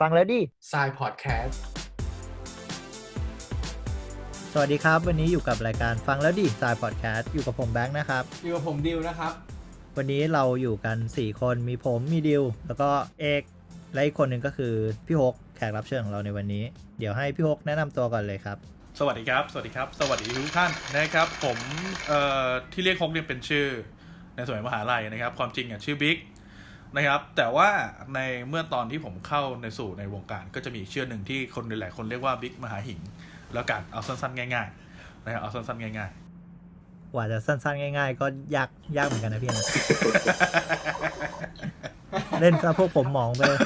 ฟังแล้วดิทรายพอดแคสต์สวัสดีครับ วันนี้อยู่กับรายการฟังแล้วดิสายพอดแคสต์อยู่กับผมแบงค์นะครับ อยู่กับผมดิวนะครับ วันนี้เราอยู่กัน 4 คนมีผมมีดิวแล้วก็เอกและอีกคนหนึ่งก็คือพี่ฮกแขกรับเชิญของเราในวันนี้ เดี๋ยวให้พี่ฮกแนะนำตัวก่อนเลยครับ สวัสดีครับ สวัสดีครับ สวัสดีทุกท่านนะครับ ผมเอ่อที่เรียกฮกเนี่ยเป็นชื่อ ในสมัยมหาลัยนะครับ ความจริงอะชื่อบิ๊ก นะครับ แต่ว่าในเมื่อตอนที่ผมเข้าในสู่ในวงการก็จะมีอีกชื่อหนึ่งที่คนหลายๆคนเรียกว่าบิ๊กมหาหิง แล้วกันเอาสั้นๆ ง่ายๆนะครับเอาสั้นๆ ง่ายกว่าจะสั้นๆ ง่าย ๆ ก็ยากยากเหมือนกันนะพี่นะเล่นซะพวกผมมองไปเลย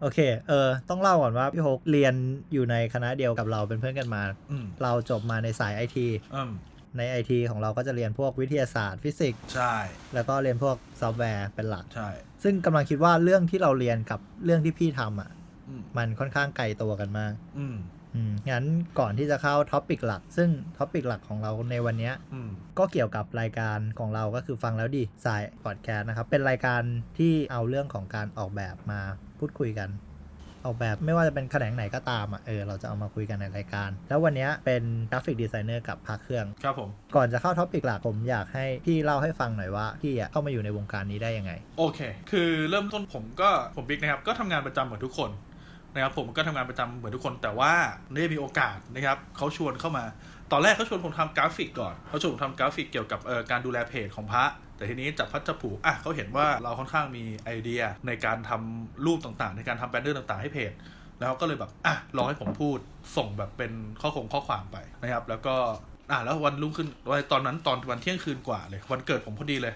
โอเค เออ ต้องเล่าก่อนว่าพี่ฮกเรียนอยู่ในคณะเดียวกับเราเป็นเพื่อนกันมาๆอืมเราจบมาในสายไอทีอืม ในไอทีของเราก็จะเรียนพวกวิทยาศาสตร์ฟิสิกส์ใช่ แล้วก็เรียนพวกซอฟต์แวร์เป็นหลัก ใช่ ซึ่งกำลังคิดว่าเรื่องที่เราเรียนกับเรื่องที่พี่ทำอะอืมมันค่อนข้างไกลตัวกันมากอืมอืมงั้นก่อนที่จะเข้าท็อปิกหลัก ซึ่งท็อปิกหลักของเราในวันเนี้ยอืมก็เกี่ยวกับรายการของเราก็คือฟังแล้วดิสายพอดแคสต์นะครับ เป็นรายการที่เอาเรื่องของการออกแบบมาพูดคุยกัน ออกแบบไม่ว่าจะเป็นแขนงไหนก็ตามอะเออเราจะเอามาคุยกันในรายการ แล้ววันเนี้ยเป็นกราฟิกดีไซเนอร์กับพักเครื่อง ครับผม ก่อนจะเข้าท็อปิกหลักผมอยากให้พี่เล่าให้ฟังหน่อยว่าพี่อะเข้ามาอยู่ในวงการนี้ได้ยังไง โอเค คือเริ่มต้นผมก็ผมบิ๊กนะครับก็ทำงานประจำเหมือนทุกคนนะครับผมก็ทำงานประจำเหมือนทุกคนแต่ว่าได้มีโอกาสนะครับเขาชวนเข้ามา ตอนแรกเขาชวนผมทำกราฟิกก่อนเขาชวนผมทำกราฟิกเกี่ยวกับเอ่อการดูแลเพจของพระ แต่ทีนี้จับพัดจับผูอะเขาเห็นว่าเราค่อนข้างมีไอเดียในการทำรูปต่างๆ ในการทำแบนเนอร์ต่างๆ ให้เพจแล้วก็เลยแบบอะลองให้ผมพูดส่งแบบเป็นข้อคงข้อความไปนะครับ แล้วก็อะแล้ววันรุ่งขึ้นวันตอนนั้นตอนวันเที่ยงคืนกว่าเลย วันเกิดผมพอดีเลย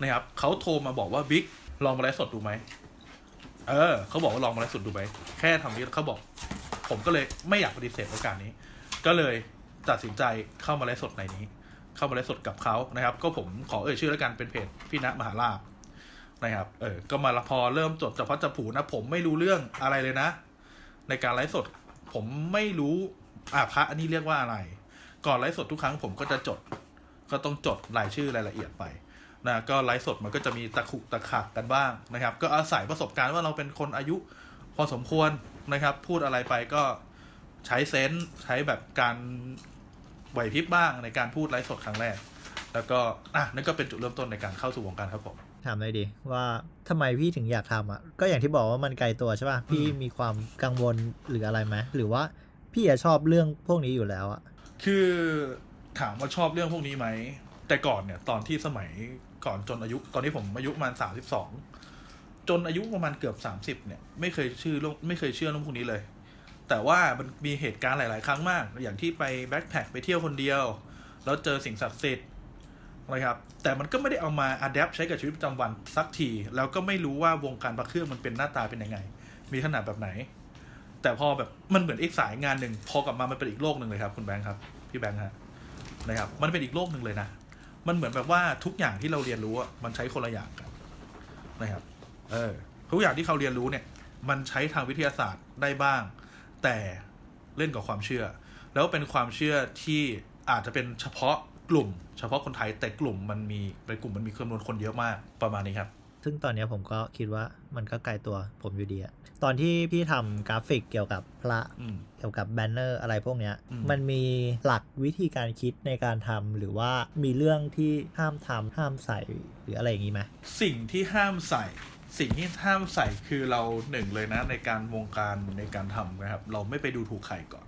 นะครับเขาโทรมาบอกว่าบิ๊กลองมาไลฟ์สดดูไหมเออเขาบอกว่าลองมาไลฟ์สดดูไหมแค่ทำนี้เขาบอก ผมก็เลยไม่อยากปฏิเสธโอกาสนี้ ก็เลยตัดสินใจเข้ามาไลฟ์สดในนี้ เข้ามาไลฟ์สดกับเขานะครับ ก็ผมขอเอ่ยชื่อแล้วกันเป็นเพจพี่ณมหาลาภนะครับ เออ ก็มาละพอเริ่มจดจับพัดจับผูนะ ผมไม่รู้เรื่องอะไรเลยนะ ในการไลฟ์สด ผมไม่รู้อ่าพระอันนี้เรียกว่าอะไร ก่อนไลฟ์สดทุกครั้งผมก็จะจด ก็ต้องจดรายชื่อรายละเอียดไปนะก็ไลฟ์สดมันก็จะมีตะขุกตะขักกันบ้างนะครับ ก็อาศัยประสบการณ์ว่าเราเป็นคนอายุพอสมควรนะครับ พูดอะไรไปก็ใช้เซนส์ใช้แบบการ ไหวพริบบ้างในการพูดไลฟ์สดครั้งแรก แล้วก็อะนั่นก็เป็นจุดเริ่มต้นในการเข้าสู่วงการครับผมถามเลยดิว่าทำไมพี่ถึงอยากทำอะก็อย่างที่บอกว่ามันไกลตัวใช่ป่ะพี่มีความกังวลหรืออะไรไหมหรือว่าพี่อะชอบเรื่องพวกนี้อยู่แล้วอะคือถามว่าชอบเรื่องพวกนี้ไหมแต่ก่อนเนี่ยตอนที่สมัยก่อนจนอายุ ตอนนี้ผมอายุประมาณสามสิบสองจนอายุประมาณเกือบสามสิบเนี่ย ไม่เคยชื่อเรื่องไม่เคยเชื่อเรื่องพวกนี้เลย แต่ว่ามันมีเหตุการณ์หลาย ๆ ครั้งมาก อย่างที่ไปแบ็คแพคไปเที่ยวคนเดียว แล้วเจอสิ่งศักดิ์สิทธิ์นะครับ แต่มันก็ไม่ได้เอามาอัดแอปใช้กับชีวิตประจำวันสักที แล้วก็ไม่รู้ว่าวงการพระเครื่องมันเป็นหน้าตาเป็นยังไง มีขนาดแบบไหน แต่พอแบบมันเหมือนอีกสายงานหนึ่ง พอกลับมามันเป็นอีกโลกหนึ่งเลยครับคุณแบงค์ครับ พี่แบงค์ฮะ นะครับ มันเป็นอีกโลกหนึ่งเลยนะ มันเหมือนแบบว่าทุกอย่างที่เราเรียนรู้มันใช้คนละอย่างกันนะครับ เออ ทุกอย่างที่เขาเรียนรู้เนี่ย มันใช้ทางวิทยาศาสตร์ได้บ้าง แต่เล่นกับความเชื่อ แล้วเป็นความเชื่อที่อาจจะเป็นเฉพาะกลุ่ม เฉพาะคนไทยแต่กลุ่มมันมีเป็นกลุ่มมันมีจำนวนคนเยอะมากประมาณนี้ครับ ซึ่งตอนเนี้ยผมก็คิดว่ามันก็ไกลตัวผมอยู่ดีอะตอนที่พี่ทำกราฟิกเกี่ยวกับพระอืมเกี่ยวกับแบนเนอร์อะไรพวกเนี้ยอืมมันมีหลักวิธีการคิดในการทำหรือว่ามีเรื่องที่ห้ามทำห้ามใส่หรืออะไรอย่างนี้ไหมสิ่งที่ห้ามใส่ สิ่งที่ห้ามใส่คือเราหนึ่งเลยนะ ในการวงการในการทำนะครับ เราไม่ไปดูถูกใครก่อน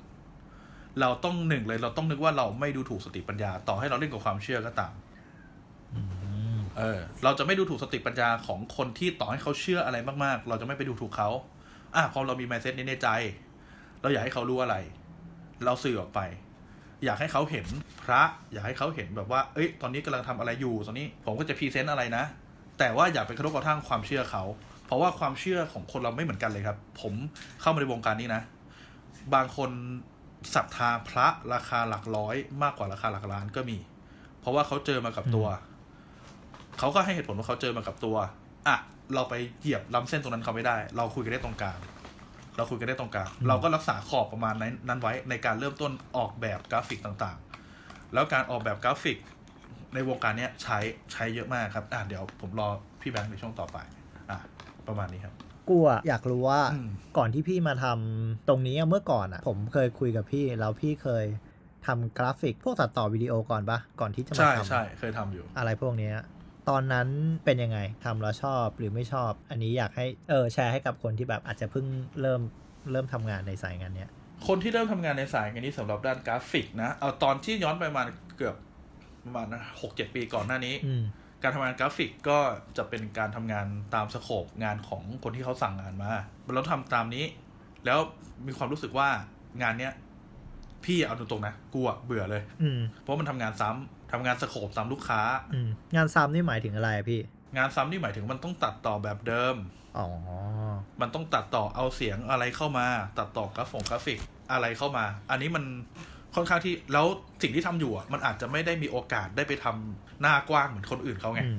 เราต้องหนึ่งเลย เราต้องนึกว่าเราไม่ดูถูกสติปัญญา ต่อให้เราเล่นกับความเชื่อก็ตามเออ เราจะไม่ดูถูกสติปัญญาของคนที่ต่อให้เขาเชื่ออะไรมากๆ เราจะไม่ไปดูถูกเขาอะพอเรามีไมเซ็ตนี้ในใจ เราอยากให้เขารู้อะไร เราสื่อออกไป อยากให้เขาเห็นพระ อยากให้เขาเห็นแบบว่า เอ้ย ตอนนี้กำลังทำอะไรอยู่ ตอนนี้ผมก็จะพรีเซนต์อะไรนะ แต่ว่าอย่าไปกระทบกระทั่งความเชื่อเขา เพราะว่าความเชื่อของคนเราไม่เหมือนกันเลยครับ ผมเข้ามาในวงการนี้นะ บางคนศรัทธาพระราคาหลักร้อย มากกว่าราคาหลักล้านก็มี เพราะว่าเขาเจอมากับตัว เขาก็ให้เหตุผลว่าเขาเจอมากับตัวอะเราไปเหยียบล้ำเส้นตรงนั้นเขาไม่ได้ เราคุยกันได้ตรงกลางเราคุยกันได้ตรงกลางเราก็รักษาขอบประมาณนั้นนั้นไว้ในการเริ่มต้นออกแบบกราฟิกต่างๆ แล้วการออกแบบกราฟิก ในวงการเนี้ยใช้ใช้เยอะมากครับอะเดี๋ยวผมรอพี่แบงค์ในช่วงต่อไปอะประมาณนี้ครับกูอะอยากรู้ว่าอืมก่อนที่พี่มาทำตรงนี้อะเมื่อก่อนอะผมเคยคุยกับพี่แล้วพี่เคยทำกราฟิกพวกตัดต่อวิดีโอก่อนปะก่อนที่จะมาใช่ทำใช่เคยทำอยู่ อะไรพวกเนี้ยตอนนั้นเป็นยังไงทำแล้วชอบหรือไม่ชอบ อันนี้อยากให้เออแชร์ให้กับคนที่แบบอาจจะเพิ่งเริ่มเริ่มทำงานในสายงานเนี้ยคนที่เริ่มทำงานในสายงานนี้สำหรับด้านกราฟิกนะเอาตอนที่ย้อนไปประมาณเกือบ ประมาณหกเจ็ดปีก่อนหน้านี้อืมการทำงานกราฟิกก็จะเป็นการทำงานตามสโคปงานของคนที่เขาสั่งงานมาเราทำตามนี้ แล้วมีความรู้สึกว่างานเนี้ยพี่เอาตรงๆนะกูอะเบื่อเลย อืมเพราะมันทำงานซ้ำทำงานสโคปตามลูกค้าอืมงานซ้ำนี่หมายถึงอะไรอะพี่ งานซ้ำนี่หมายถึงมันต้องตัดต่อแบบเดิม อ๋อ มันต้องตัดต่อเอาเสียงอะไรเข้ามา ตัดต่อกราฟงกราฟิกอะไรเข้ามา อันนี้มัน ค่อนข้างที่แล้วสิ่งที่ทำอยู่อะมันอาจจะไม่ได้มีโอกาสได้ไปทำหน้ากว้างเหมือนคนอื่นเขาไงอืม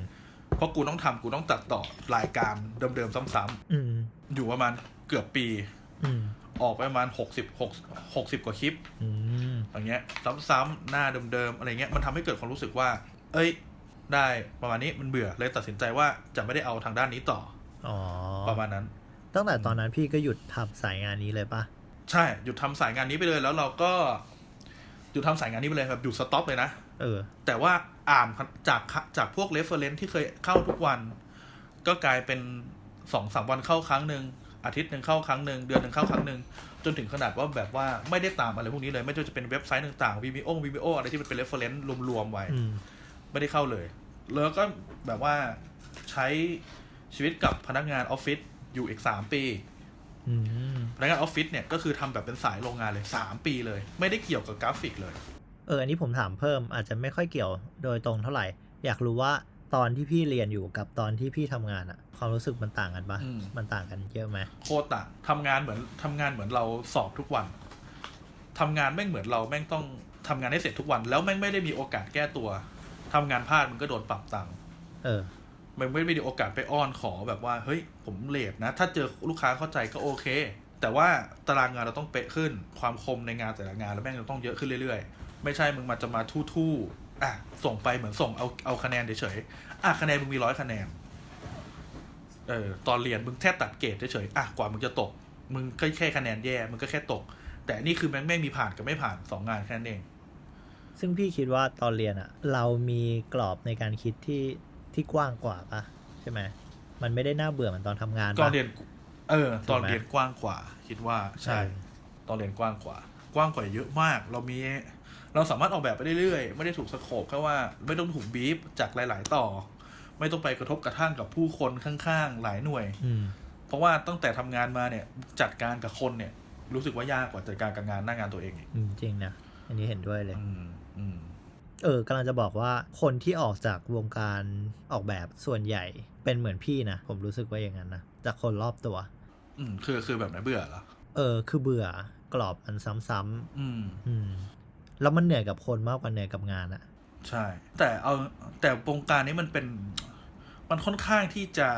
เพราะกูต้องทำกูต้องตัดต่อรายการเดิมๆซ้ำอืมๆอยู่ประมาณเกือบปีอืมออกไปประมาณหกสิบหกหกสิบกว่าคลิปอืมอย่างเงี้ย ซ้ำๆหน้าเดิมๆอะไรเงี้ยมันทำให้เกิดความรู้สึกว่า เอ้ย ได้ประมาณนี้มันเบื่อเลยตัดสินใจว่าจะไม่ได้เอาทางด้านนี้ต่ออ๋อประมาณนั้น ตั้งแต่ตอนนั้นพี่ก็หยุดทำสายงานนี้เลยปะใช่หยุดทำสายงานนี้ไปเลยแล้วเราก็ หยุดทำสายงานนี้ไปเลยแบบหยุดสต็อปเลยนะเออ แต่ว่าอ่านจากจากพวกเรฟเฟอร์เรนที่เคยเข้าทุกวัน ก็กลายเป็นสองสามวันเข้าครั้งหนึ่งอาทิตย์หนึ่งเข้าครั้งหนึ่งเดือนหนึ่งเข้าครั้งหนึ่งจนถึงขนาดว่าแบบว่าไม่ได้ตามอะไรพวกนี้เลย ไม่ว่าจะเป็นเว็บไซต์ต่างๆ Vimeo Vimeo อะไรที่มันเป็นเรฟเฟอร์เรนรวมๆไว้อืมไม่ได้เข้าเลย แล้วก็แบบว่าใช้ชีวิตกับพนักงานออฟฟิศอยู่อีกสามปีอืม พนักงานออฟฟิศเนี่ยก็คือทำแบบเป็นสายโรงงานเลยสามปีเลย ไม่ได้เกี่ยวกับกราฟิกเลย เอออันนี้ผมถามเพิ่มอาจจะไม่ค่อยเกี่ยวโดยตรงเท่าไหร่ อยากรู้ว่าตอนที่พี่เรียนอยู่กับตอนที่พี่ทำงานอะความรู้สึกมันต่างกันปะอืมมันต่างกันเยอะไหมโคตรต่างทำงานเหมือนทำงานเหมือนเราสอบทุกวันทำงานแม่งเหมือนเราแม่งต้องทำงานให้เสร็จทุกวัน แล้วแม่งไม่ได้มีโอกาสแก้ตัวทำงานพลาดมันก็โดนปรับตังค์เออ มันไม่ได้โอกาสไปอ้อนขอแบบว่า เฮ้ย ผมเลทนะ ถ้าเจอลูกค้าเข้าใจก็โอเค แต่ว่าตารางงานเราต้องเป๊ะขึ้น ความคมในงานแต่ละงานแล้วแม่งจะต้องเยอะขึ้นเรื่อยๆ ไม่ใช่มึงมาจะมาทู่ๆอะส่งไปเหมือนส่งเอาเอาคะแนนเฉยๆอะคะแนนมึงมีร้อยคะแนนเออตอนเรียนมึงแค่ตัดเกรดเฉยๆอะกว่ามึงจะตก มึงแค่แค่คะแนนแย่มึงก็แค่ตก แต่นี่คือแม่งไม่มีผ่านกับไม่ผ่านสองงานแค่นั้นเองซึ่งพี่คิดว่าตอนเรียนอะเรามีกรอบในการคิดที่ ที่กว้างกว่าปะใช่ไหมมันไม่ได้น่าเบื่อเหมือนตอนทำงานตอนปะเรียน เออ ตอนถูกไหมเรียนกว้างกว่า คิดว่าใช่เออตอนเรียนกว้างกว่า กว้างกว่าเยอะมาก เรามี เราสามารถออกแบบไปเรื่อยๆ ไม่ได้ถูกสโคปแค่ว่า ไม่ต้องถูกบีฟจากหลาย ๆ ต่อ ไม่ต้องไปกระทบกระทั่งกับผู้คนข้างๆ หลายหน่วยอืมเพราะว่าตั้งแต่ทำงานมาเนี่ย จัดการกับคนเนี่ย รู้สึกว่ายากกว่าจัดการกับงานหน้างานตัวเองอีกอืมจริงนะ อันนี้เห็นด้วยเลย อืมอืม เออกำลังจะบอกว่าคนที่ออกจากวงการออกแบบส่วนใหญ่เป็นเหมือนพี่นะ ผมรู้สึกว่าอย่างนั้นนะ จากคนรอบตัว อืมคือคือแบบไหนเบื่อเหรอ เออ คือเบื่อกรอบมันซ้ำอืมๆอืม แล้วมันเหนื่อยกับคนมากกว่าเหนื่อยกับงานอะใช่ แต่เอาแต่วงการนี้มันเป็น มันค่อนข้างที่จะ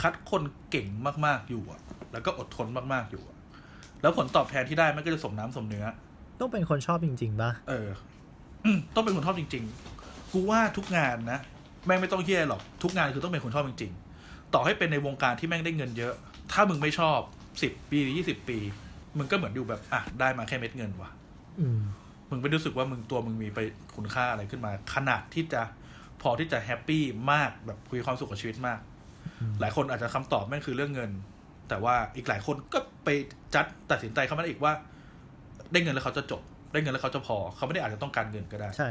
คัดคนเก่งมากๆอยู่อะแล้วก็อดทนมากๆอยู่อะแล้วผลตอบแทนที่ได้มันก็จะสมน้ำสมเนื้อ ต้องเป็นคนชอบจริงๆปะเอออืม ต้องเป็นคนชอบจริง ๆ กูว่าทุกงานนะแม่งไม่ต้องเฮี้ยหรอกทุกงานคือต้องเป็นคนชอบจริง ๆ ต่อให้เป็นในวงการที่แม่งได้เงินเยอะ ถ้ามึงไม่ชอบสิบปีหรือยี่สิบปี มึงก็เหมือนอยู่แบบอะได้มาแค่เม็ดเงินว่ะอืมมึงไม่รู้สึกว่ามึงตัวมึงมีไปคุณค่าอะไรขึ้นมา ขนาดที่จะพอที่จะแฮปปี้มากแบบคุยความสุขกับชีวิตมากอืมหลายคนอาจจะคำตอบแม่งคือเรื่องเงิน แต่ว่าอีกหลายคนก็ไปจัดตัดสินใจเข้ามาได้อีกว่า ได้เงินแล้วเขาจะจบ ได้เงินแล้วเขาจะพอ เขาไม่ได้อาจจะต้องการเงินก็ได้ ใช่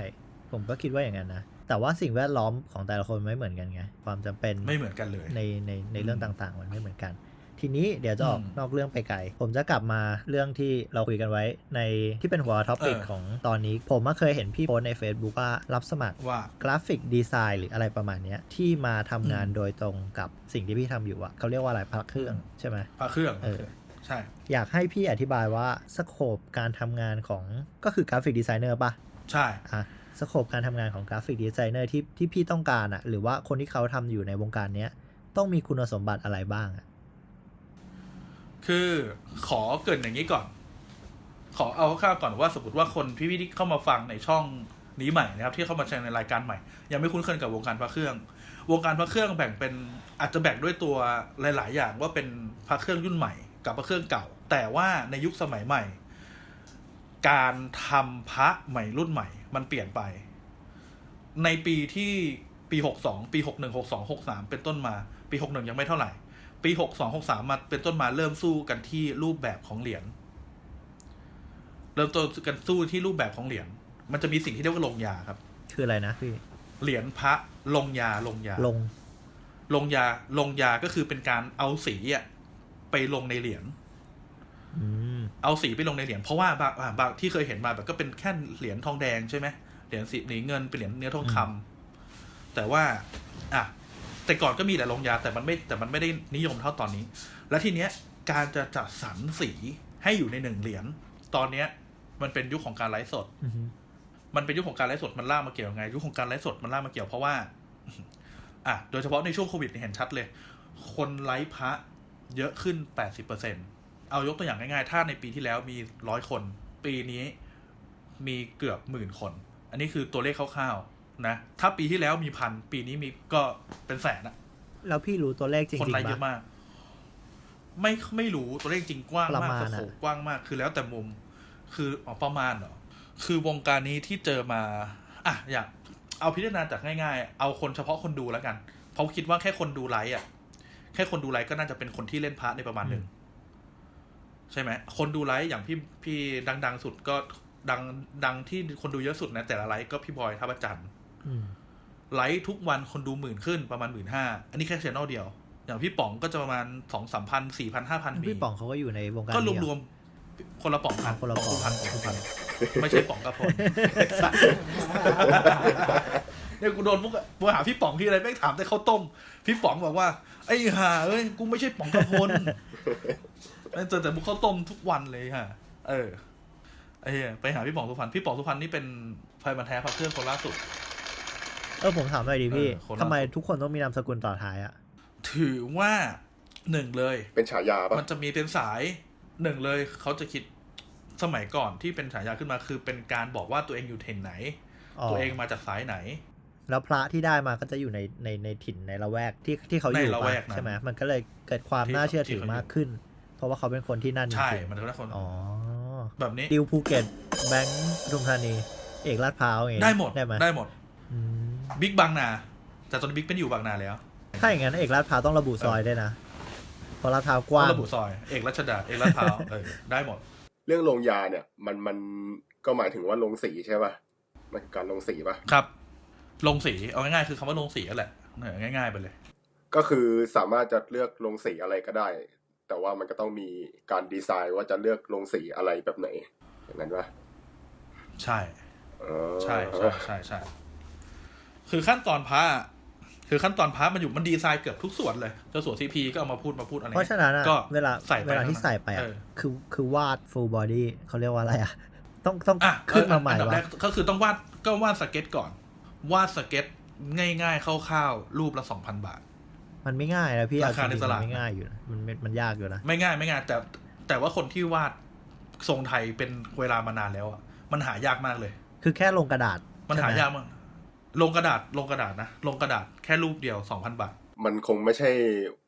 ผมก็คิดว่าอย่างนั้นนะ แต่ว่าสิ่งแวดล้อมของแต่ละคนไม่เหมือนกันไง ความจำเป็นไม่เหมือนกันเลย ในในในเรื่องอืมต่างๆ มันไม่เหมือนกัน ทีนี้เดี๋ยวจะออกอืมนอกเรื่องไปไกล ผมจะกลับมาเรื่องที่เราคุยกันไว้ในที่เป็นหัวท็อปิกเออของตอนนี้ ผมก็เคยเห็นพี่โพสต์ใน Facebook ว่ารับสมัครว่ากราฟิกดีไซน์หรืออะไรประมาณเนี้ยที่มาทำงานอืมโดยตรงกับสิ่งที่พี่ทำอยู่อะเขาเรียกว่าอะไรพักเครื่องใช่ไหมพาเครื่องเออ ใช่ อยากให้พี่อธิบายว่าสโคปการทำงานของก็คือกราฟิกดีไซเนอร์ปะใช่อะสโคปการทำงานของกราฟิกดีไซเนอร์ที่ที่พี่ต้องการอะหรือว่าคนที่เขาทำอยู่ในวงการเนี้ยต้องมีคุณสมบัติอะไรบ้างอะคือขอเกรินอย่างนี้ก่อน ขอเอาข้าวๆก่อนว่าสมมติว่าคนพี่ๆที่เข้ามาฟังในช่องนี้ใหม่นะครับ ที่เข้ามาแชร์ในรายการใหม่ ยังไม่คุ้นเคยกับวงการพระเครื่อง วงการพระเครื่องแบ่งเป็นอาจจะแบ่งด้วยตัวหลาย ๆ อย่างว่าเป็นพระเครื่องรุ่นใหม่ กับพระเครื่องเก่า แต่ว่าในยุคสมัยใหม่ การทำพระใหม่รุ่นใหม่ มันเปลี่ยนไป ในปีที่ปีหกสองปีหกหนึ่งหกสองหกสามเป็นต้นมา ปีหกหนึ่งยังไม่เท่าไหร่ ปีหกสองหกสามมาเป็นต้นมาเริ่มสู้กันที่รูปแบบของเหรียญเริ่มต้นกันสู้ที่รูปแบบของเหรียญมันจะมีสิ่งที่เรียกว่าลงยาครับ คืออะไรนะพี่เหรียญพระลงยาลงยาลงลงยาลงยาก็คือเป็นการเอาสีอะ ไปลงในเหรียญอืมเอาสีไปลงในเหรียญเพราะว่าบางอ่าบางที่เคยเห็นมาแบบก็เป็นแค่เหรียญทองแดงใช่ไหมเหรียญสีเหรียญเงินเป็นเหรียญเนื้อทองคำแต่ว่า อะแต่ก่อนก็มีแหละลงยาแต่มันไม่แต่มันไม่ได้นิยมเท่าตอนนี้ แล้วทีเนี้ยการจะจัดสรรสีให้อยู่ในหนึ่งเหรียญตอนเนี้ย มันเป็นยุคของการไลฟ์สดอือฮึมันเป็นยุคของการไลฟ์สดมันล่ากมาเกี่ยวยังไงยุคของการไลฟ์สดมันล่ากมาเกี่ยวเพราะว่า อะโดยเฉพาะในช่วงโควิดเนี่ยเห็นชัดเลย คนไลฟ์พระ เยอะขึ้นแปดสิบเปอร์เซ็นเอายกตัวอย่างง่ายๆ ถ้าในปีที่แล้วมีร้อยคน ปีนี้มีเกือบหมื่นคน อันนี้คือตัวเลขคร่าวๆนะ ถ้าปีที่แล้วมีพัน ปีนี้มีก็เป็นแสนอะแล้วพี่รู้ตัวเลขจริงคนๆไลฟ์เยปะอะมาก ไม่ไม่รู้ตัวเลขจริงกว้างประมากมาณโอ้โหอะกว้างมาก คือแล้วแต่มุม คืออ๋อประมาณเหรอ คือวงการนี้ที่เจอมา อะ อยากเอาพิจารณาจากง่าย ๆ เอาคนเฉพาะคนดูแล้วกัน เพราะคิดว่าแค่คนดูไลฟ์อะ แค่คนดูไลฟ์ก็น่าจะเป็นคนที่เล่นพระในประมาณหนึ่งใช่ไหมคนดูไลฟ์อย่างพี่พี่ดัง ๆ สุดก็ดังดังที่คนดูเยอะสุดนะแต่ละไลฟ์ก็พี่บอยท่าประจันทร์อืมไลฟ์ทุกวันคนดูหมื่นขึ้นประมาณหมื่นห้าอันนี้แค่ชแนลเดียว อย่างพี่ป๋องก็จะประมาณสองสามพันสี่พันห้าพันมีพี่ป๋องเขาก็อยู่ในวงการก็รวมนี้รเหวมๆคนละป๋องพันคนละป๋องพันป๋องพันไม่ใช่ป๋องกระพล เนี่ยกูโดนมุกอะกูหาพี่ป๋องที่อะไรแม่งถามแต่ข้าวต้ม พี่ป๋องบอกว่า ไอ้ห่าเอ้ยกูไม่ใช่ป๋องกระพลแม่งเจอแต่มุกข้าวต้มทุกวันเลยฮะ เออไอ้เหี้ยไปหาพี่ป๋องสุพรรณพี่ป๋องสุพรรณนี่เป็นไฟมันแท้พักเครื่องคนล่าสุด เออผมถามหน่อยดิพี่เออคนละ ทำไมทุกคนต้องมีนามสกุลต่อท้ายอะถือว่าหนึ่งเลย เป็นฉายาปะมันจะมีเป็นสายหนึ่งเลยเขาจะคิดสมัยก่อนที่เป็นฉายาขึ้นมาคือเป็นการบอกว่าตัวเองอยู่เทนไหน ตัวเองมาจากสายไหน แล้วพระที่ได้มาก็จะอยู่ในในในถิ่นในละแวกที่ที่เขาอยู่ในละแวกปะนั้น ใช่ไหมมันก็เลยเกิดความที่น่าเชื่อถือที่เขาอยู่มากขึ้น เพราะว่าเขาเป็นคนที่นั่นจใช่ริงมันก็ได้คนๆอ๋อแบบนี้ดิวภูเก็ตแบงค์ปทุมธานี เอกลาดพร้าวอย่างงี้ได้หมดได้ไหมได้หมดอืมบิ๊กบางนา แต่ตอนนี้บิ๊กเป็นอยู่บางนาแล้วถ้าอย่างนั้นเอกลาดพร้าวต้องระบุซอยด้วยนะเพราะลาดพร้าวกว้าง ระบุซอยเอกรัชดาเอกลาดพร้าวเออได้หมด เรื่องลงยาเนี่ย มันมันก็หมายถึงว่าลงสีใช่ปะมันคือการลงสีปะครับ ลงสีเอาง่ายๆคือคำว่าลงสีนั่นแหละเออง่าย ๆ ไปเลย ก็คือสามารถจะเลือกลงสีอะไรก็ได้ แต่ว่ามันก็ต้องมีการดีไซน์ว่าจะเลือกลงสีอะไรแบบไหน อย่างนั้นปะใช่อ๋อใช่ใช่ใช่ใช่คือขั้นตอนพระอะคือขั้นตอนพระมันอยู่มันดีไซน์เกือบทุกส่วนเลยเจ้าส่วนซีพีก็เอามาพูดมาพูดอะไรเพราะฉะนั้นอะก็เวลาใส่ไปเวลาที่เท่นั้นใส่ไปอะเออคือคือวาด full body เขาเรียกว่าอะไรอะต้องต้องอะขึ้นมาใหม่อันดับวะแรกก็คือต้องวาดก็วาดสเก็ตก่อน วาดสเก็ตง่ายๆคร่าวๆรูปละสองพันบาท มันไม่ง่ายนะพี่ราคาเอจงๆในตลาดมันไม่ง่ายอยู่นะมันมันมันยากอยู่นะไม่ง่ายไม่ง่ายแต่แต่ว่าคนที่วาดทรงไทยเป็นเวลามานานแล้วอะมันหายากมากเลย คือแค่ลงกระดาษ มันใช่หาไหยากมากลงกระดาษลงกระดาษนะลงกระดาษแค่รูปเดียวสองพันบาท มันคงไม่ใช่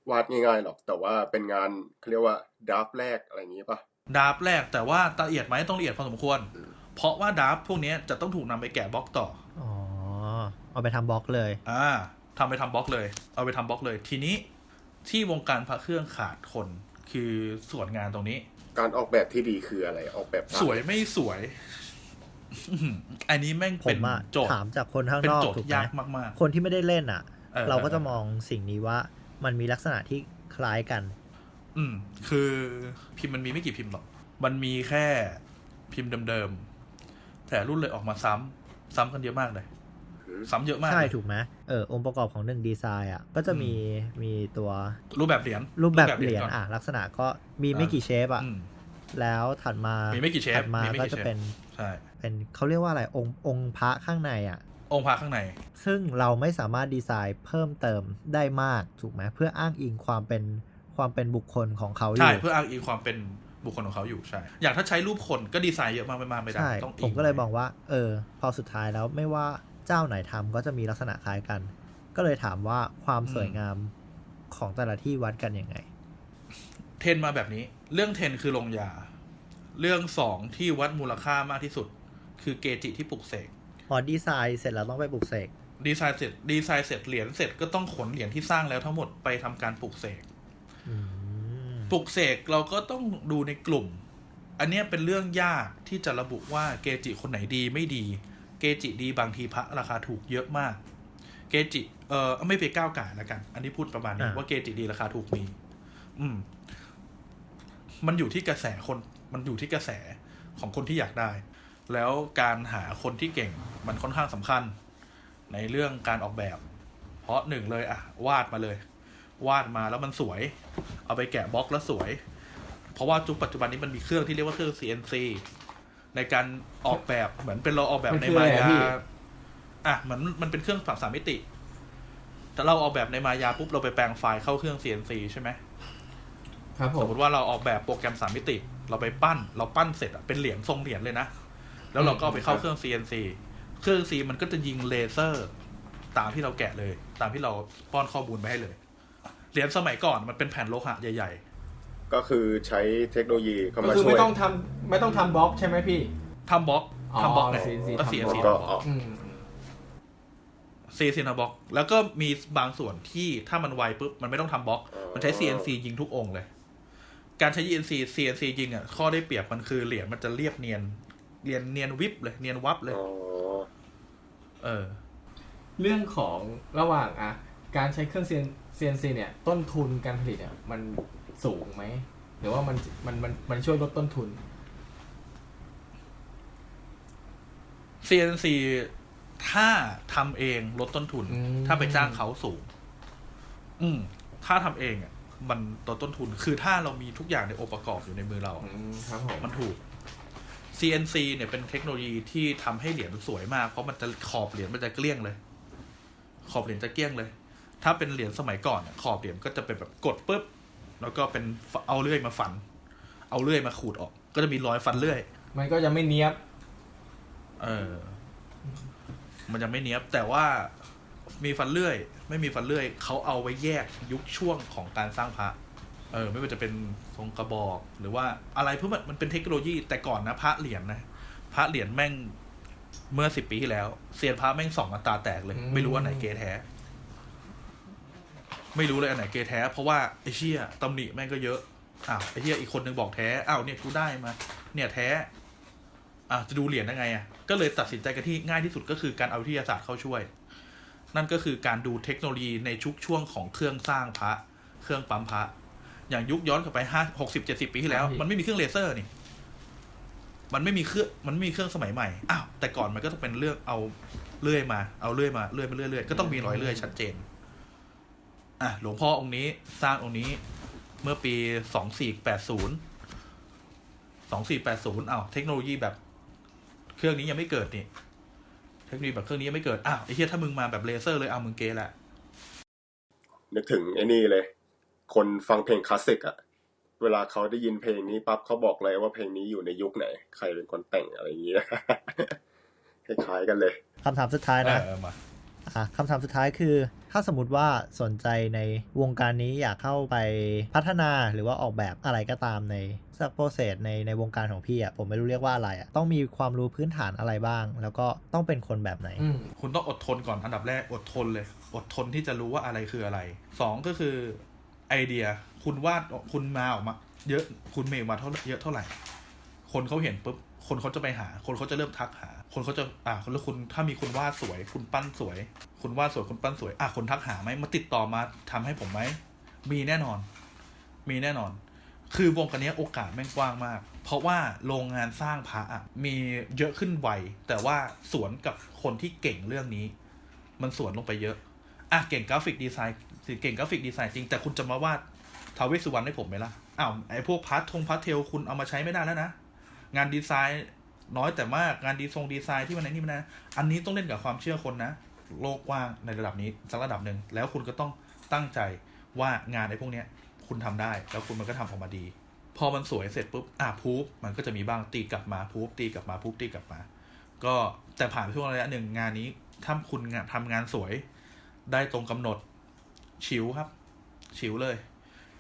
วาดง่ายๆหรอก แต่ว่าเป็นงานเขาเรียกว่าดราฟแรกอะไรอย่างงี้ปะดาบแรกแต่ว่าละเอียดไหมต้องละเอียดพอสมควร เพราะว่าดาบพวกนี้จะต้องถูกนำไปแกะบล็อกต่ออ๋อ เอาไปทำบล็อกเลย อ่าทำไปทำบล็อกเลย เอาไปทำบล็อกเลย ทีนี้ที่วงการพระเครื่องขาดคนคือส่วนงานตรงนี้ การออกแบบที่ดีคืออะไร ออกแบบสวยไม่สวยอื้อหืออันนี้แม่งผเป็นมอะโจทย์ถามจากคนข้างเป็นนอกโจทถูกย์ไหมยากมากคนที่ไม่ได้เล่นอะเออเราก็จะมองสิ่งนี้ว่ามันมีลักษณะที่คล้ายกันๆอืม คือพิมพ์มันมีไม่กี่พิมพ์หรอก มันมีแค่พิมพ์เดิมๆ แต่รุ่นเลยออกมาซ้ำซ้ำกันเยอะมากเลย ซ้ำเยอะมาก ใช่เลยถูกไหมเออองค์ประกอบของหนึ่งดีไซน์อะก็จะมีมีตัวรูปแบบเหรียญรูปแบบเหรียญก่นอะลักษณะก็มีไม่อ่ากี่เชฟอะอืมแล้วถัดมามีไม่กี่เชฟถัดมามีไม่ก็กี่จะเชฟเป็นใช่เป็นเขาเรียกว่าอะไรองค์องค์พระข้างในอะองค์พระข้างใน ซึ่งเราไม่สามารถดีไซน์เพิ่มเติมได้มากถูกไหมเพื่ออ้างอิงความเป็นความเป็นบุคคลของเขาอใช่ยู่เพื่ออ้างอิงความเป็นบุคคลของเขาอยู่ใช่ อย่างถ้าใช้รูปคนก็ดีไซน์เยอะมากไม่มากไม่ได้ใช่ต้องผมก็เลยมองว่า เออ พอสุดท้ายแล้วไม่ว่า เจ้าไหนทำก็จะมีลักษณะคล้ายกัน ก็เลยถามว่าความสวยงามของแต่ละที่วัดกันยังไง เทรนมาแบบนี้ เรื่องเทรนคือลงยา เรื่องสองที่วัดมูลค่ามากที่สุด คือเกจิที่ปลุกเสกพอดีไซน์เสร็จแล้วต้องไปปลุกเสกดีไซน์เสร็จดีไซน์เสร็จเหรียญเสร็จก็ต้องขนเหรียญที่สร้างแล้วทั้งหมดไปทำการปลุกเสกอืมปลุกเสกเราก็ต้องดูในกลุ่ม อันเนี้ยเป็นเรื่องยากที่จะระบุว่าเกจิคนไหนดีไม่ดี เกจิดีบางทีพระราคาถูกเยอะมาก เกจิเออไม่ไปก้าวไก่ายแล้วกัน อันนี้พูดประมาณนี้ว่าเกจิดีราคาถูกมี อืม มันอยู่ที่กระแสคน มันอยู่ที่กระแสของคนที่อยากได้ แล้วการหาคนที่เก่งมันค่อนข้างสำคัญ ในเรื่องการออกแบบ เพราะหนึ่งเลย อะ วาดมาเลย วาดมาแล้วมันสวย เอาไปแกะบล็อกแล้วสวย เพราะว่าจุกปัจจุบันนี้มันมีเครื่องที่เรียกว่าเครื่อง CNC ในการออกแบบเหมือนเป็นเราออกแบบมันในคือมาอะไรอะยาพี่อะเหมือนมันเป็นเครื่องปรับสามมิติ แต่เราออกแบบในมายาปุ๊บเราไปแปลงไฟล์เข้าเครื่อง CNC ใช่ไหมครับผสมมมติว่าเราออกแบบโปรแกรมสามมิติ เราไปปั้น เราปั้นเสร็จอะเป็นเหรียญทรงเหรียญเลยนะ แล้วเราก็เอาไปเข้าเครื่อง CNC เครื่อง C มันก็จะยิงเลเซอร์ ตามที่เราแกะเลย ตามที่เราป้อนข้อมูลไปให้เลย เหรียญสมัยก่อนมันเป็นแผ่นโลหะใหญ่ ก็คือใช้เทคโนโลยีเข้าก็มาคือช่วยไม่ต้องทำไม่ต้องทำบล็อกใช่ไหมพี่ๆทำบล็อกอ๋อทำบล็อกไง CNC ก็ทำ CNC ก็ทำบล็อกอืม C ซีนาบล็อก แล้วก็มีบางส่วนที่ถ้ามันไวปุ๊บ มันไม่ต้องทำบล็อก มันใช้ CNC ยิงทุกองค์เลย การใช้ CNC CNC ยิงอะข้อได้เปรียบมันคือเหรียญมันจะเรียบเนียนเนียนเนียนวิบเลยเนียนวับเลย อ๋อเออ เรื่องของระหว่างอะการใช้เครื่อง CNC เนี่ย ต้นทุนการผลิตเนี่ยมัน สูงไหมหรือว่ามันมันมันมันช่วยลดต้นทุน CNC ถ้าทำเองลดต้นทุน อืม ถ้าไปจ้างเขาสูง อืม ถ้าทำเองอะ มันลดต้นทุน คือถ้าเรามีทุกอย่างในองค์ประกอบอยู่ในมือเราอืมครับผมมันถูก CNC เนี่ยเป็นเทคโนโลยีที่ทำให้เหรียญสวยมาก เพราะมันจะขอบเหรียญมันจะเกลี้ยงเลย ขอบเหรียญจะเกลี้ยงเลย ถ้าเป็นเหรียญสมัยก่อนเนี่ยขอบเหรียญก็จะเป็นแบบกดปุ๊บ แล้วก็เป็นเอาเลื่อยมาฟัน เอาเลื่อยมาขูดออก ก็จะมีรอยฟันเลื่อย มันก็จะไม่เนี้ยบ เออ มันจะไม่เนี้ยบ แต่ว่ามีฟันเลื่อย ไม่มีฟันเลื่อยเขาเอาไว้แยกยุคช่วงของการสร้างพระ เออ ไม่ว่าจะเป็นทรงกระบอก หรือว่าอะไรเพื่อมันมันเป็นเทคโนโลยีแต่ก่อนนะพระเหรียญนะพระเหรียญแม่งเมื่อสิบปีที่แล้วเซียนพระแม่งสองอัตราแตกเลย ไม่รู้ว่าไหนเกแท้ ไม่รู้เลยอันไหนเกแท้ เพราะว่าไอ้เชี่ยตำหนิแม่งก็เยอะอ้าวไอ้เชี่ยอีกคนนึงบอกแท้อ้าวเนี่ยกูได้มา เนี่ยแท้อะจะดูเหรียญได้ไงอะก็เลยตัดสินใจกันที่ง่ายที่สุดก็คือการเอาวิทยาศาสตร์เข้าช่วย นั่นก็คือการดูเทคโนโลยีในชุกช่วงของเครื่องสร้างพระ เครื่องปั๊มพระ อย่างยุคย้อนกลับไปห้าหกสิบเจ็ดสิบปีที่แล้วครับพี่มันไม่มีเครื่องเลเซอร์นี่มันไม่มีเครื่องมันไม่มีเครื่องสมัยใหม่อ้าวแต่ก่อนมันก็ต้องเป็นเรื่องเอาเลื่อยมาเอาเลื่อยมาเลื่อยมาเรื่อยๆก็ต้องมีรอยเลื่อยชัดเจน อะหลวงพ่อองค์นี้สร้างองค์นี้เมื่อปีสองสี่แปดศูนย์สองสี่แปดศูนย์อ้าวเทคโนโลยีแบบ เครื่องนี้ยังไม่เกิดนี่เทคโนโลยีแบบเครื่องนี้ยังไม่เกิดอ้าวไอ้เหี้ยถ้ามึงมาแบบเลเซอร์เลยเอามึงเกย์แหละนึกถึงไอ้นี่เลย คนฟังเพลงคลาสสิกอะเวลาเขาได้ยินเพลงนี้ปั๊บเขาบอกเลยว่าเพลงนี้อยู่ในยุคไหน ใครเป็นคนแต่งอะไรอย่างนี้คล้ายๆกันเลยคำถามสุดท้ายนะเออมาอะคำถามสุดท้ายคือถ้าสมมติว่าสนใจในวงการนี้อยากเข้าไปพัฒนาหรือว่าออกแบบอะไรก็ตามในสักโปรเซสในในวงการของพี่อะผมไม่รู้เรียกว่าอะไรอะต้องมีความรู้พื้นฐานอะไรบ้าง แล้วก็ต้องเป็นคนแบบไหน คุณต้องอดทนก่อนอันดับแรกอดทนเลย อดทนที่จะรู้ว่าอะไรคืออะไรสองก็คือไอเดียคุณวาดคุณมาออกมา เยอะคุณเมย์มาเท่าเยอะเท่าไหร่ คนเขาเห็นปุ๊บคนเขาจะไปหา คนเขาจะเริ่มทักหา คนเขาจะอ่าคนแล้วคุณถ้ามีคุณวาดสวย คุณปั้นสวย คุณวาดสวยคุณปั้นสวย อะคนทักหาไหมมาติดต่อมาทำให้ผมไหมมีแน่นอน มีแน่นอน คือวงการนี้โอกาสแม่งกว้างมาก เพราะว่าโรงงานสร้างพระอะมีเยอะขึ้นไวแต่ว่าสวนกับคนที่เก่งเรื่องนี้ มันสวนลงไปเยอะอะเก่งกราฟิกดีไซน์เก่งกราฟิกดีไซน์จริงแต่คุณจะมาวาดทาวเวสสุวรรณให้ผมไหมล่ะอ้าวไอ้พวกพาร์ททงพาร์ทเทลคุณเอามาใช้ไม่ได้แล้วนะงานดีไซน์ น้อยแต่มากงานดีทรงดีไซน์ที่มันไรนี่มันนะอันนี้ต้องเล่นกับความเชื่อคนนะ โลกกว้างในระดับนี้สักระดับหนึ่งแล้วคุณก็ต้องตั้งใจว่างานไอ้พวกเนี้ยคุณทำได้แล้วคุณมันก็ทำออกมาดี พอมันสวยเสร็จปุ๊บอะพูฟมันก็จะมีบ้างตีกลับมาพูฟตีกลับมาพูฟตีกลับมา ก็แต่ผ่านช่วงระยะหนึ่งงานนี้ถ้าคุณงานทำงานสวย ได้ตรงกำหนดฉิวครับฉิวเลย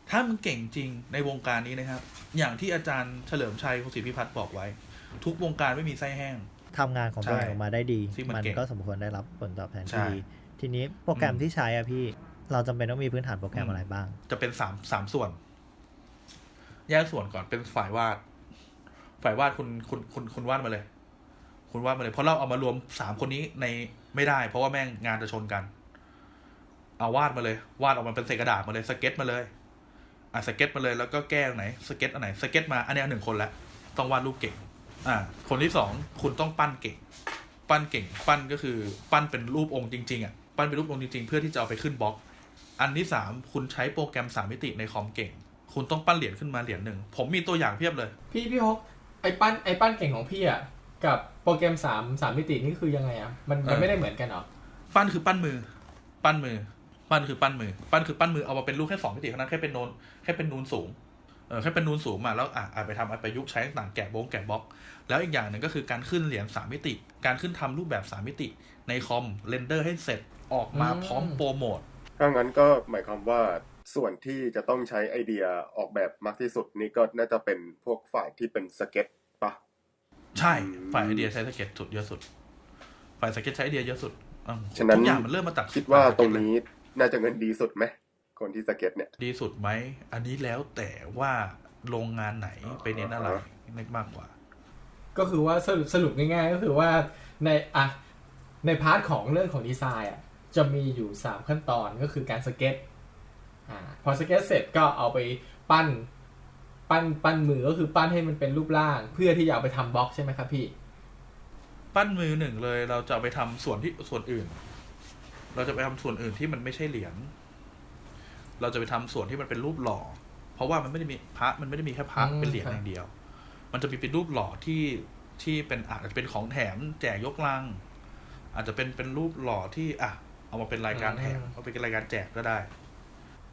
ถ้ามึงเก่งจริงในวงการนี้นะครับ อย่างที่อาจารย์เฉลิมชัยโคศิพิพัฒน์บอกไว้ ทุกวงการไม่มีไส้แห้ง ทำงานของตัวเองใช่ออกมาได้ดีที่มันมันเก่งก็สมควรได้รับผลตอบแทนใช่ที่ดี ทีนี้โปรแกรมอืม ที่ใช้อะพี่ เราจำเป็นต้องมีพื้นฐานโปรแกรมอืมอะไรบ้าง จะเป็นสามสามส่วน แยกส่วนก่อนเป็นฝ่ายวาด ฝ่ายวาดคุณคุณคุณคุณวาดมาเลย คุณวาดมาเลยเพราะเราเอามารวมสามคนนี้ในไม่ได้ เพราะว่าแม่งงานจะชนกัน เอาวาดมาเลย วาดออกมาเป็นเศษกระดาษมาเลยสเก็ตมาเลยอะสเก็ตมาเลยแล้วก็แก้ตรงไหนสเก็ตอันไหนสเก็ตมาอันนี้หนึ่งคนละต้องวาดรูปเก่ง อ่าคนที่สองคุณต้องปั้นเก่ง ปั้นเก่ง ปั้นก็คือ ปั้นเป็นรูปองค์จริงๆอะปั้นเป็นรูปองค์จริงๆ เพื่อที่จะเอาไปขึ้นบล็อก อันที่สามคุณใช้โปรแกรมสามมิติในคอมเก่ง คุณต้องปั้นเหรียญขึ้นมาเหรียญหนึ่งผมมีตัวอย่างเพียบเลย พี่พี่ฮกไอ้ปั้นไอ้ปั้นเก่งของพี่อะกับโปรแกรมสามสามมิตินี่คือยังไงอะมันมันเออไม่ได้เหมือนกันเหรอปั้นคือปั้นมือ ปั้นมือ ปั้นคือปั้นมือ ปั้นคือปั้นมือเอามาเป็นรูปแค่สองมิติเท่านั้นแค่เป็นโนนแค่เป็นนูนสูง เออแค่เป็นนูนสูงมาแล้วอะอะไปทำอะไปยุกต์ใช้ต่างๆแกะบงแกะบล็อก แล้วอีกอย่างหนึ่งก็คือการขึ้นเหรียญสามมิติ การขึ้นทำรูปแบบสามมิติ ในคอมเรนเดอร์ให้เสร็จออกมาอืมพร้อมโปรโมทถ้างั้นก็หมายความว่าส่วนที่จะต้องใช้ไอเดียออกแบบมากที่สุดนี่ก็น่าจะเป็นพวกฝ่ายที่เป็นสเก็ตปะใช่อืมฝ่ายไอเดียใช้สเก็ตสุดเยอะสุด ฝ่ายสเก็ตใช้ไอเดียเยอะสุดอืมฉะนั้นทุกอย่างมันเริ่มมาจากคิดว่าฝ่ยสตเก็รงเลยนี้น่าจะเงินดีสุดไหม คนที่สเก็ตเนี่ย ดีสุดไหม อันนี้แล้วแต่ว่าโรงงานไหนไปเน้นอะไรอ่าเน้นมากกว่า ก็คือว่าสรุปสรุปง่ายๆ ก็คือว่าในอะในพาร์ทของเรื่องของดีไซน์อะจะมีอยู่สามขั้นตอนก็คือการสเก็ตอ่าพอสเก็ตเสร็จก็เอาไปปั้นปั้นปั้นมือก็คือปั้นให้มันเป็นรูปร่าง เพื่อที่จะเอาไปทำบล็อกใช่ไหมครับพี่ ปั้นมือหนึ่งเลยเราจะเอาไปทำส่วนที่ส่วนอื่น เราจะไปทำส่วนอื่นที่มันไม่ใช่เหรียญ เราจะไปทำส่วนที่มันเป็นรูปหล่อ เพราะว่ามันไม่ได้มีพระมันไม่ได้มีแค่พระอืมเป็นเหรียญครับอย่างเดียว มันจะมีเป็นรูปหล่อที่ที่เป็นอาจจะเป็นของแถมแจกยกลัง อาจจะเป็นเป็นรูปหล่อที่อะเอามาเป็นรายการแถมเอาไปเป็นรายการแจกก็ได้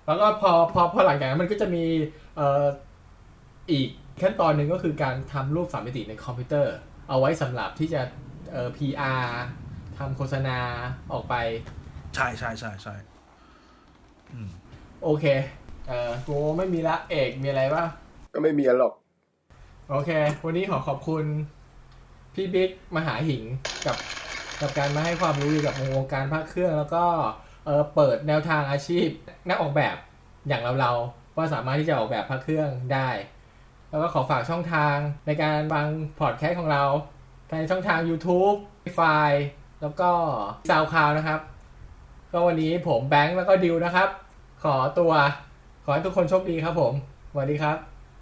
แล้วก็พอพอพอหลังจากนั้นมันก็จะมีเอ่ออีกขั้นตอนหนึ่งก็คือการทำรูปสามมิติในคอมพิวเตอร์ เอาไว้สำหรับที่จะเอ่อ PR ทำโฆษณาออกไป ใช่ใช่ใช่ใช่อืม โอเค เอ่อกูไม่มีละเอกมีอะไรบ้างก็ไม่มีอะไรหรอก โอเค วันนี้ขอขอบคุณ พี่บิ๊กมหาหิงกับกับการมาให้ความรู้เกี่ยวกับวงการภาคเครื่อง แล้วก็เออเปิดแนวทางอาชีพ นักออกแบบอย่างเราเราๆว่าสามารถที่จะออกแบบภาคเครื่องได้ แล้วก็ขอฝากช่องทางในการฟังพอดแคสต์ของเราในช่องทาง YouTube ไฟล์แล้วก็ซาวคลาวนะครับ ก็วันนี้ผมแบงค์แล้วก็ดิวนะครับ ขอตัว ขอให้ทุกคนโชคดีครับผมสวัสดีครับ